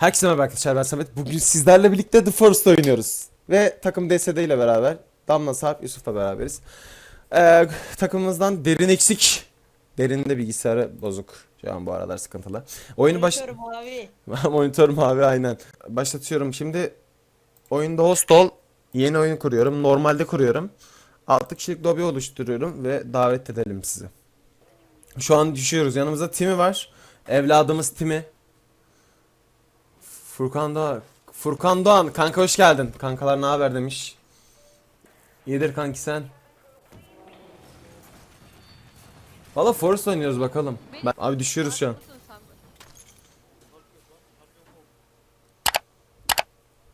Herkese merhaba arkadaşlar ben Samet. Bugün sizlerle birlikte The Forest oynuyoruz. Ve takım DSD ile beraber Damla Sarp Yusuf'la beraberiz. Ee, takımımızdan Derin eksik. Derin de bilgisayarı bozuk. Şu an bu aralar sıkıntılı. Oyunu baş... Monitör mavi. Monitör mavi aynen. Başlatıyorum. Şimdi oyunda host ol. Yeni oyun kuruyorum. Normalde kuruyorum. 6 kişilik lobi oluşturuyorum ve davet edelim sizi. Şu an düşüyoruz. Yanımızda Timi var. Evladımız Timi. Furkan Doğan. Furkan Doğan. Kanka hoş geldin. Kankalar ne haber demiş. İyidir kanki sen. Valla Forest oynuyoruz bakalım. Ben, abi düşüyoruz şu an.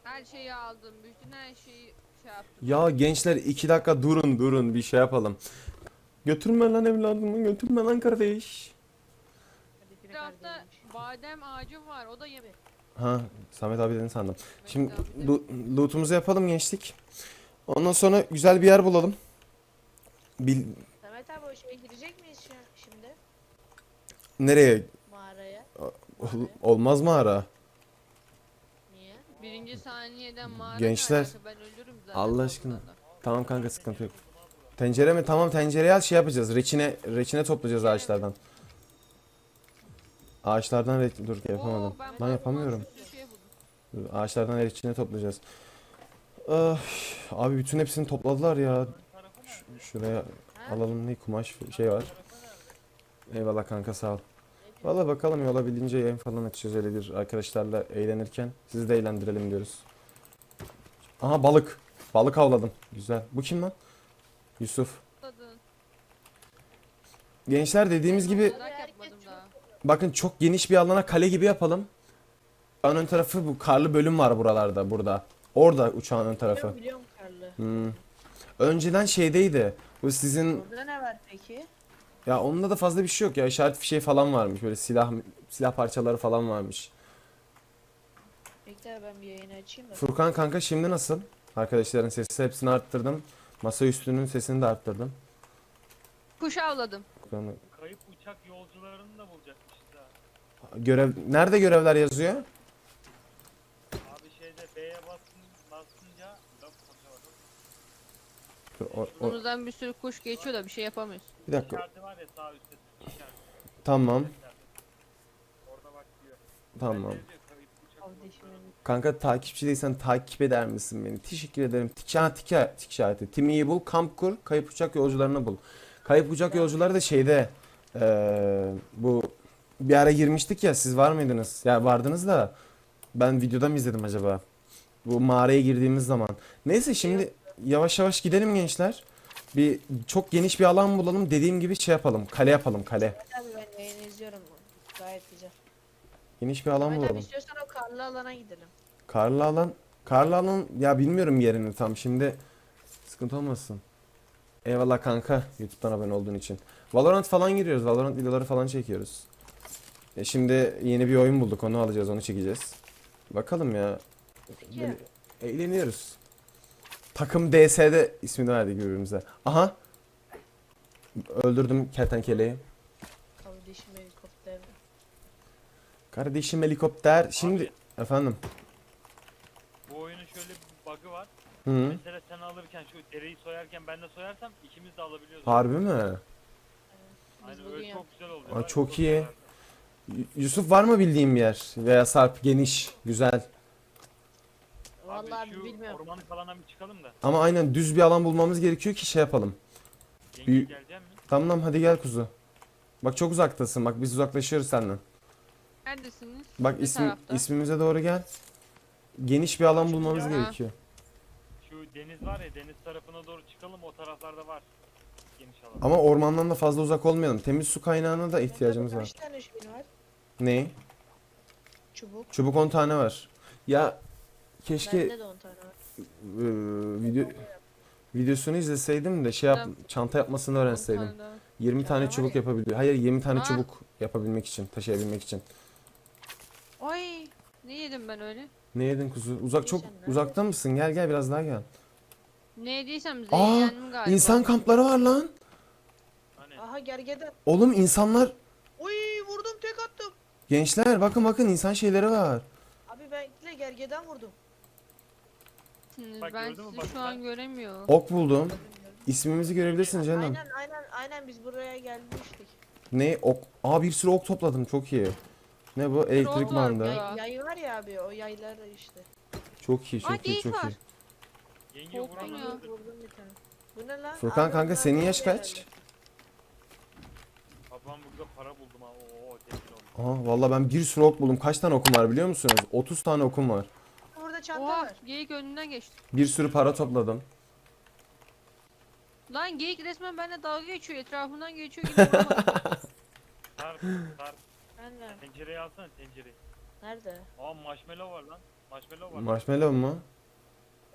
Her şeyi aldım. Bütün her şeyi şey yaptım. Ya gençler iki dakika durun durun bir şey yapalım. Götürme lan evladımı götürme lan kardeş. Bir tarafta badem ağacı var. O da yeme. Ha Samet abi dedin sandım. Şimdi lo- loot'umuzu yapalım gençlik. Ondan sonra güzel bir yer bulalım. Bil Samet abi o şeye girecek miyiz şu şimdi? nereye Mağaraya. Ol- olmaz mı ara? Niye? Birinci saniyeden mağara Gençler? Ben ölürüm zaten. Allah aşkına. Tamam kanka sıkıntı yok. Tencere mi? Tamam tencereye al şey yapacağız. Reçine reçine toplayacağız ağaçlardan. Ağaçlardan re- dur yapamadım. Oo, ben Lan yapamıyorum. Dur, Ağaçlardan reçine toplayacağız. Ah, abi bütün hepsini topladılar ya. Ş- şuraya alalım ne kumaş şey var. Eyvallah kanka sağ ol. Valla bakalım ya olabildiğince yayın falan açacağız öyle bir arkadaşlarla eğlenirken. Sizi de eğlendirelim diyoruz. Aha balık. Balık avladım. Güzel. Bu kim lan? Yusuf. Gençler dediğimiz gibi Merak herkes yapmadım çok- daha. Bakın çok geniş bir alana kale gibi yapalım. Uçağın ön tarafı bu karlı bölüm var buralarda burada. Orada uçağın ön tarafı. Biliyorum, biliyorum karlı. Hmm. Önceden şeydeydi. Bu sizin Orada ne var peki? ya onda da fazla bir şey yok ya. İşaret fişeği falan varmış. Böyle silah silah parçaları falan varmış. Bekle ben bir yayını açayım da. Furkan kanka şimdi nasıl? Arkadaşların sesi hepsini arttırdım. Masa üstünün sesini de arttırdım. Kuş avladım. Kayıp uçak yolcularını da bulacakmışız ha. Görev nerede görevler yazıyor? Abi şeyde B'ye basın, basınca Bak, konuşamadım. O- o- Önümüzden bir sürü kuş geçiyor da bir şey yapamıyoruz. bir dakika. Var ya sağ üstte. Tamam. Orada bak diyor. Tamam. Yazıyor, kayıp uçak Kardeşim yolcularını- Kanka takipçi değilsen takip eder misin beni? Teşekkür ederim. Tik, ha, tik, tik işareti. Timi'yi bul, kamp kur, kayıp uçak yolcularını bul. Kayıp uçak yolcuları da şeyde eee, bu bir ara girmiştik ya siz var mıydınız? Ya vardınız da ben videoda mı izledim acaba? Bu mağaraya girdiğimiz zaman. Neyse şimdi yavaş yavaş gidelim gençler. Bir çok geniş bir alan bulalım. Dediğim gibi şey yapalım. Kale yapalım kale. Abi ben yayını izliyorum. Gayet güzel. Geniş bir alan Samet abi bulalım. istiyorsan o karlı alana gidelim. Karlı alan, karlı alan ya bilmiyorum yerini tam şimdi sıkıntı olmasın. Eyvallah kanka YouTube'dan abone olduğun için. Valorant falan giriyoruz. Valorant videoları falan çekiyoruz. E şimdi yeni bir oyun bulduk. Onu alacağız, onu çekeceğiz. Bakalım ya. Böyle eğleniyoruz. Takım DS'de ismini verdik birbirimize. Aha. Öldürdüm kertenkeleyi. Kardeşim helikopter. Kardeşim helikopter. Şimdi efendim. Şöyle bir bug'ı var. Hı. Mesela sen alırken şu dereyi soyarken ben de soyarsam ikimiz de alabiliyoruz. Harbi mi? Biz Aynen bugün öyle çok güzel oldu. Aa, çok iyi. Y- Yusuf var mı bildiğin bir yer? Veya Sarp geniş, güzel. Vallahi Abi şu bilmiyorum. ormanlık alana bir çıkalım da. Ama aynen düz bir alan bulmamız gerekiyor ki şey yapalım. Yenge Büyük- gelecek mi? Tamam tamam hadi gel kuzu. Bak çok uzaktasın. Bak biz uzaklaşıyoruz senden. Neredesiniz? Bak Ne ismi, tarafta? ismimize doğru gel. Geniş bir alan bulmamız Ha. gerekiyor. Şu deniz var ya deniz tarafına doğru çıkalım o taraflarda var. Geniş alan. Ama ormandan da fazla uzak olmayalım. Temiz su kaynağına da ihtiyacımız Kaç var. tane şeyin var? Ne? Çubuk. Çubuk 10 tane var. Ya keşke Bende de 10 tane var. e, video videosunu izleseydim de şey yap çanta yapmasını öğrenseydim. Bir tane daha. 20 tane çubuk ya. yapabiliyor. Hayır 20 tane Aa. çubuk yapabilmek için, taşıyabilmek için. Ay ne yedim ben öyle? Ne yedin kuzu? Uzak çok nerede? uzakta mısın? Gel gel biraz daha gel. Ne yediysem Aa, zehirlendim galiba. İnsan kampları var lan. Hani Aha gergedan. Oğlum insanlar Uy vurdum tek attım. gençler bakın bakın insan şeyleri var. Abi gergeden vurdum. Bak ben gördün mü? sizi Bak şu an ben- göremiyorum. Ok buldum. İsmimizi görebilirsin canım. Aynen aynen aynen biz buraya gelmiştik. Ne ok? Aa bir sürü ok topladım çok iyi. Ne bu? Elektrik var ya. Yay, yay var ya abi o yaylar işte. Çok iyi, Aa, çok iyi, geyik çok var. iyi. Yenge Korktum vuralım. ya. dur. Vurdum bir tane. Bu ne lan? Furkan Abi kanka bunlar senin yaş kaç? ben burada para buldum ha. Oo. Aa vallahi ben bir sürü ok buldum. Kaç tane okum var biliyor musunuz? 30 tane okum var. Burada çanta Oha var. geyik önünden geçti. Bir sürü para topladım. Lan geyik resmen benimle dalga geçiyor etrafından geçiyor gibi sarp. Aynen. Tencereyi alsana tencereyi. Nerede? Aa marshmallow var lan. Marshmallow var. Marshmallow mu?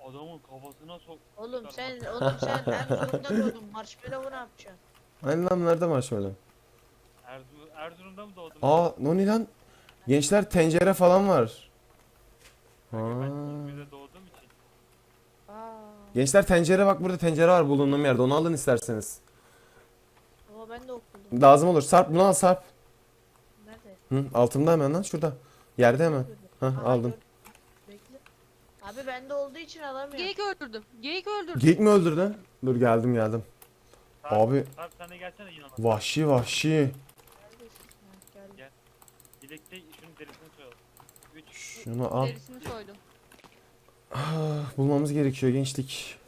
Adamın kafasına sok. Oğlum sen oğlum sen Erzurum'da doğdun. Marshmallow'u ne yapacaksın? Aynen lan nerede marshmallow? Erzurum, Erzurum'da mı doğdun? Aa o ne lan? Gençler tencere falan var. Kanka ben Aa. İzmir'de doğduğum için. Aa. Gençler tencere bak burada tencere var bulunduğum yerde. Onu alın isterseniz. Ama ben de okudum. Lazım olur. Sarp bunu al Sarp. Hı, altımda hemen lan şurada. Yerde hemen. Hah aldım. Bekle. Abi bende olduğu için alamıyorum. geyik öldürdüm. Geyik öldürdüm. Geyik mi öldürdün? Dur geldim geldim. Abi Sarp sen de gelsene yanıma. vahşi vahşi. Neredesin? Geldim. Dilekte şunun derisini soyalım. 3. Şunu al. Derisini soydum. Ah, bulmamız gerekiyor gençlik.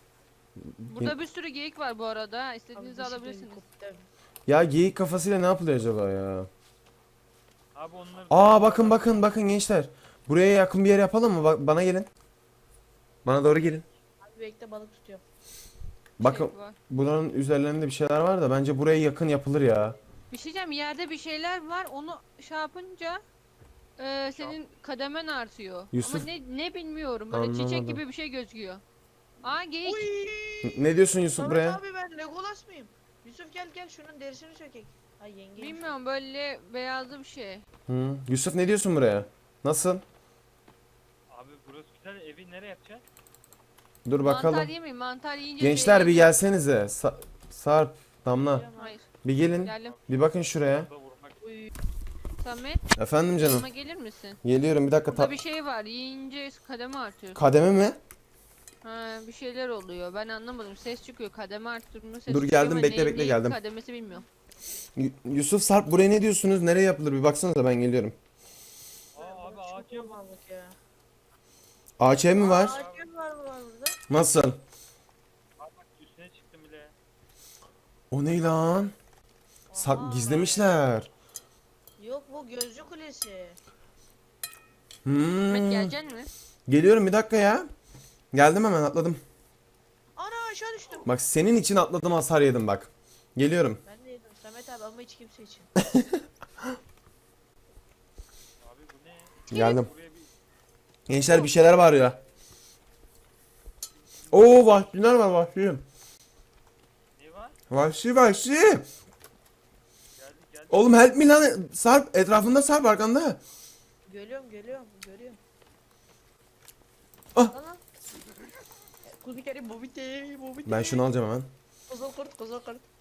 Burada bir sürü geyik var bu arada. Abi İstediğinizi bir şey alabilirsiniz. Ya geyik kafasıyla ne yapılıyor acaba ya? Abi onları... Aa bakın bakın bakın gençler. Buraya yakın bir yer yapalım mı? Bak, bana gelin. Bana doğru gelin. Abi bekle balık tutuyorum. Bakın Şey var. buranın üzerlerinde bir şeyler var da bence buraya yakın yapılır ya. Bir şey diyeceğim yerde bir şeyler var onu şey yapınca e, senin kademen artıyor. Yusuf- Ama ne ne bilmiyorum böyle Anlamadım. çiçek gibi bir şey gözüküyor. Aa geyik. N- Ne diyorsun Yusuf Samet buraya? abi ben Legolas mıyım? Yusuf gel gel şunun derisini sökek. Ay yenge. Bilmiyorum böyle beyazlı bir şey. Hı. Yusuf ne diyorsun buraya? Nasıl? Abi burası güzel. Evi nereye yapacaksın? Dur Mantar bakalım. yemeyin mantar yiyince Gençler bir gelsenize. Sa- Sarp, Damla. Hayır Bir gelin. geldim. Bir bakın şuraya. Burada vurmak. Samet Efendim canım. yanıma gelir misin? Geliyorum bir dakika. Burada Ta- bir şey var yiyince kademe artıyor. Kademe mi? Ha, bir şeyler oluyor ben anlamadım ses çıkıyor kademe arttırma ses Dur, çıkıyor geldim, ama bekle, bekle, neyin geldim. kademesi bilmiyorum. Y- Yusuf Sarp buraya ne diyorsunuz? Nereye yapılır? Bir baksanıza ben geliyorum. Aa abi çok yok. ormanlık ya. Ağaç ev mi var? Ağaç ev var mı var burada? Nasıl? Abi bak üstüne çıktım bile. O ne lan? Sak gizlemişler. Yok bu gözcü kulesi. Hmm. Samet geleceksin mi? Geliyorum bir dakika ya. Geldim hemen atladım. Ana aşağı düştüm. Bak senin için atladım hasar yedim bak. Geliyorum. Ben Samet abi ama hiç kimse için. Abi bu ne? Geldim. Buraya bir... Gençler bir şeyler var ya. Oo vahşiler var vahşi. Ne var? Vahşi vahşi. Geldik geldik. Oğlum help me lan. Sarp etrafında sarp arkanda. Görüyorum görüyorum görüyorum. Ah. Lan lan. Kuzu kere bobite bobite. Ben şunu alacağım hemen. Kuzu kurt kuzu kurt.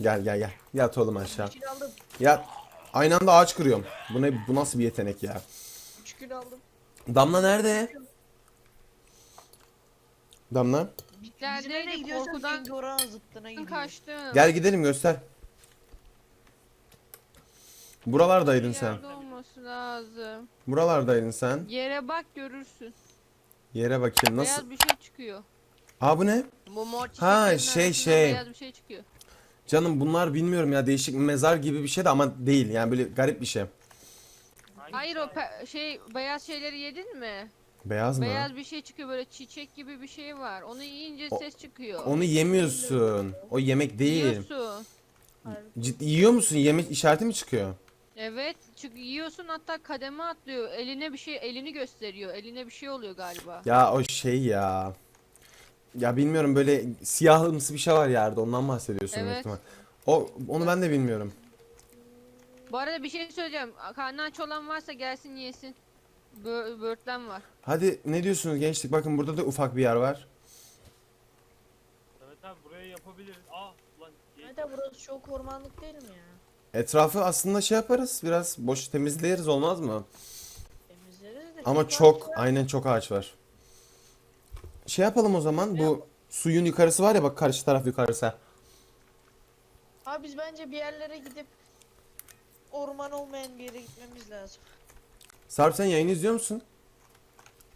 Gel gel gel. Yat oğlum aşağı. Gün aldım. Yat. Aynı anda ağaç kırıyorum. Bu ne bu nasıl bir yetenek ya? Üç gün aldım. Damla nerede? Damla. Biz nereye Neredeydi gidiyorsak korkudan yenge oranın zıttına gidiyor. kaçtım. Gel gidelim göster. Buralardaydın sen. Yerde olması lazım. Buralardaydın sen. Yere bak görürsün. Yere bakayım nasıl? Beyaz bir şey çıkıyor. Aa bu ne? Bu mor Ha, çiçeklerin şey, arasından şey. Beyaz bir şey çıkıyor. Canım bunlar bilmiyorum ya değişik mezar gibi bir şey de ama değil yani böyle garip bir şey. Hayır o pe- şey beyaz şeyleri yedin mi? Beyaz mı? Beyaz bir şey çıkıyor böyle çiçek gibi bir şey var. Onu yiyince O- ses çıkıyor. Onu yemiyorsun. O yemek değil. Yiyorsun. Ciddi yiyor musun? Yemek işareti mi çıkıyor? Evet, çünkü yiyorsun hatta kademe atlıyor. Eline bir şey, elini gösteriyor. Eline bir şey oluyor galiba. Ya o şey ya. Ya bilmiyorum böyle siyahımsı bir şey var yerde ondan bahsediyorsun büyük Evet. ihtimal. O onu ben de bilmiyorum. Bu arada bir şey söyleyeceğim. Karnı aç olan varsa gelsin yesin. Bö böğürtlen var. Hadi ne diyorsunuz gençlik? Bakın burada da ufak bir yer var. Evet abi buraya yapabiliriz. Ah lan. Abi burası çok ormanlık değil mi ya? Etrafı aslında şey yaparız biraz boş temizleriz olmaz mı? Temizleriz de Ama Çok çok ağaç var. aynen çok ağaç var. Şey yapalım o zaman bu suyun yukarısı var ya bak karşı taraf yukarısı. Abi biz bence bir yerlere gidip orman olmayan bir yere gitmemiz lazım. Sarp sen yayını izliyor musun?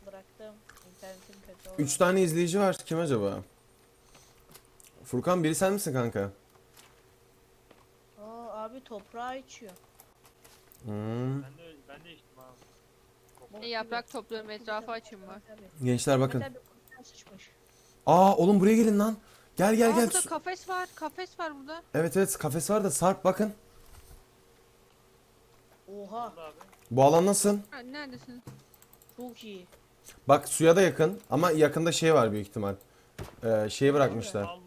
Bıraktım. İnternetim kötü oldu. 3 tane izleyici var. Kim acaba? Furkan biri sen misin kanka? Aa, abi toprağı içiyor. Hmm. Ben de ben de içtim abi. Bok E, yaprak topluyorum etrafı açayım var. Gençler bakın. Abi sıçmış. Aa oğlum buraya gelin lan. Gel gel Aa, gel. burada kafes var. Kafes var burada. Evet evet kafes var da Sarp bakın. Oha. Bu alan nasıl? Ha, neredesin? çok iyi. Bak suya da yakın ama yakında şey var büyük ihtimal. Ee, şeyi bırakmışlar.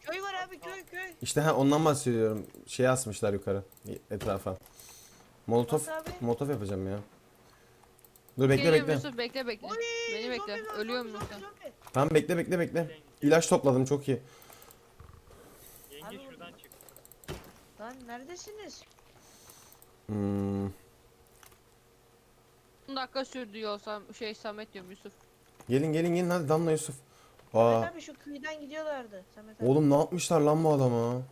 Köy var abi köy köy. İşte ha ondan bahsediyorum. Şey asmışlar yukarı etrafa. Molotof, Bak abi. molotof yapacağım ya. Dur bekle Geliyorum bekle. Yusuf bekle bekle. Oy, Beni bekle. zombi var, Ölüyorum zombi, yoksa. zombi, zombi. Tamam bekle bekle bekle. İlaç topladım çok iyi. Yenge Abi- şuradan çık. Lan neredesiniz? Hmm. 10 dakika sürdü yolsam şey Samet diyorum Yusuf. Gelin gelin gelin hadi Damla Yusuf. Aa, Samet abi şu kıyıdan gidiyorlardı. Samet abi. oğlum ne yapmışlar lan bu adama?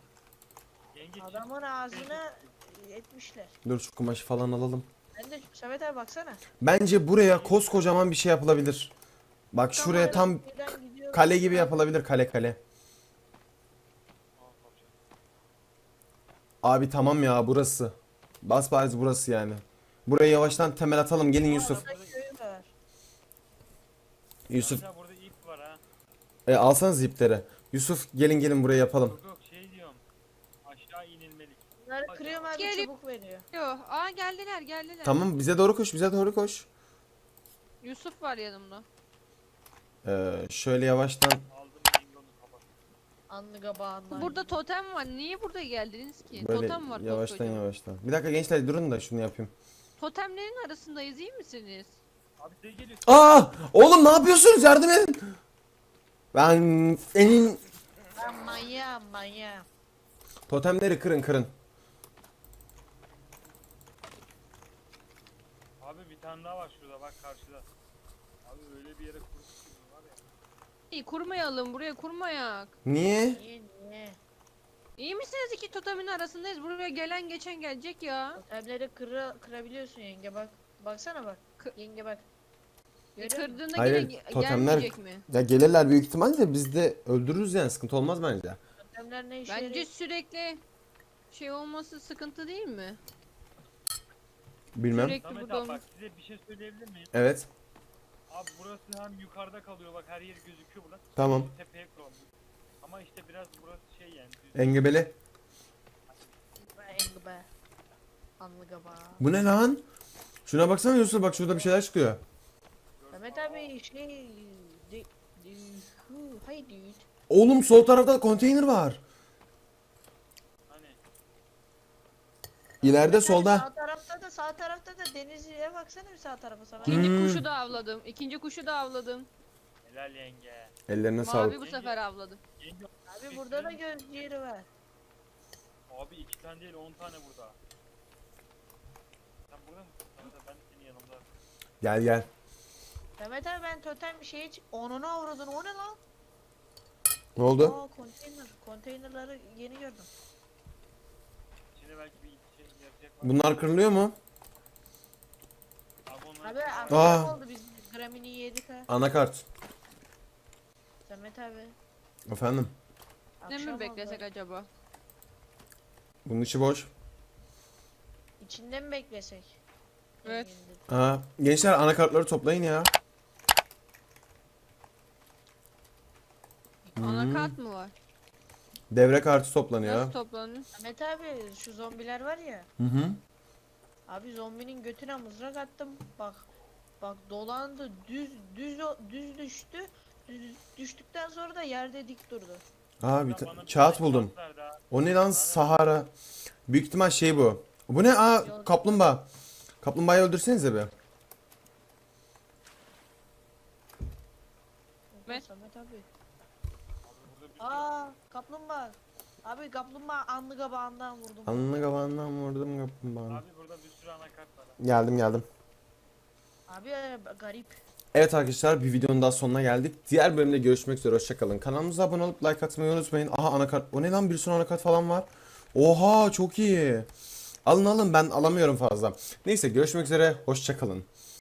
Yenge çık. Adamın ağzını etmişler. Dur şu kumaşı falan alalım. Ben de Samet abi baksana. Bence buraya koskocaman bir şey yapılabilir. Bak şuraya tam kale gibi yapılabilir kale kale. Abi tamam ya burası. Basbariz burası yani. Buraya yavaştan temel atalım gelin Yusuf. Yusuf Yalnız burada ip var ha. e, alsanız ipleri. Yusuf gelin gelin buraya yapalım. Yok yok şey diyorum. Aşağı inilmelik. Bunları kırıyorum abi Gelip- çabuk veriyor. Yo, aa geldiler geldiler. Tamam bize doğru koş bize doğru koş. Yusuf var yanımda. Ee, şöyle yavaştan. Burada totem var. Niye burada geldiniz ki? böyle totem var yavaştan koskocaman. yavaştan. Bir dakika gençler durun da şunu yapayım. Totemlerin arasındayız iyi misiniz? Abi size geliyor. Aa! Oğlum ne yapıyorsunuz? Yardım edin. Ben senin Ben manyağım manyağım. totemleri kırın kırın. Abi bir tane daha var şurada bak karşıda. Abi öyle bir yere kurduk ki. İyi kurmayalım buraya kurmayak. Niye? Niye niye? İyi misiniz iki totemin arasındayız. Buraya gelen geçen gelecek ya. Totemleri kıra, kırabiliyorsun yenge bak. Baksana bak. Kı- Yenge bak. E, kırdığında Hayır, yine ge- totemler- mi? Ya gelirler büyük ihtimalle biz de öldürürüz yani sıkıntı olmaz bence. Totemler ne işe Bence yarıyor? sürekli şey olması sıkıntı değil mi? Bilmem. Sürekli Samet burada abi olması. bak size bir şey söyleyebilir miyim? Evet. Abi burası hem yukarıda kalıyor bak her yer gözüküyor burada. Tamam. Bu tepeye kurulmuş. Ama işte biraz burası şey yani. düz. Engebeli. Yenge be. Bu ne lan? Şuna baksana Yusuf bak şurada bir şeyler çıkıyor. Mehmet abi şey... Hu, hay dude. Oğlum sol tarafta konteyner var. Hani İleride solda. Sağ tarafta da sağ tarafta da denizliğe baksana bir sağ tarafa sana. İkinci Hmm. kuşu da avladım. İkinci kuşu da avladım. helal yenge. Ellerine Mavi sağlık. bu sefer avladım. Yenge Abi burada da göz yeri var. Abi iki tane değil on tane burada. Sen burada mısın? Samet abi ben de senin yanımda. Gel gel. Mehmet abi ben totem bir şeye çık... Onunu avradın o ne lan? Ne oldu? Aa konteyner. Konteynerları yeni gördüm. İçine belki bir. Bunlar kırılıyor mu? Abi Abi Aa. oldu biz gramini yedik ha. Anakart. Mehmet abi. Efendim. Ne akşam mi oldu. beklesek acaba? Bunun içi boş. İçinde mi beklesek? Evet. Aa, gençler anakartları toplayın ya. Hmm. Anakart mı var? Devre kartı toplanıyor. Nasıl toplanıyor? Mehmet abi şu zombiler var ya. Hı hı. Abi zombinin götüne mızrak attım. Bak. Bak dolandı düz düz düz düştü. Düz, düştükten sonra da yerde dik durdu. Aa bir ta- kağıt buldum. O ne lan Sahara? Büyük ihtimal şey bu. Bu ne? Aa kaplumbağa. Kaplumbağayı öldürsenize be. Samet abi. Burada bir Aa kaplumbağa. Abi kaplumbağa anlı kabağından vurdum. Alnına kabağından vurdum kaplumbağanı. Abi burada bir sürü anakart var. Geldim geldim. Abi e, garip. Evet arkadaşlar bir videonun daha sonuna geldik. Diğer bölümde görüşmek üzere. Hoşçakalın. Kanalımıza abone olup like atmayı unutmayın. Aha anakart. O ne lan bir sürü anakart falan var. Oha çok iyi. Alın alın ben alamıyorum fazla. Neyse görüşmek üzere. Hoşçakalın.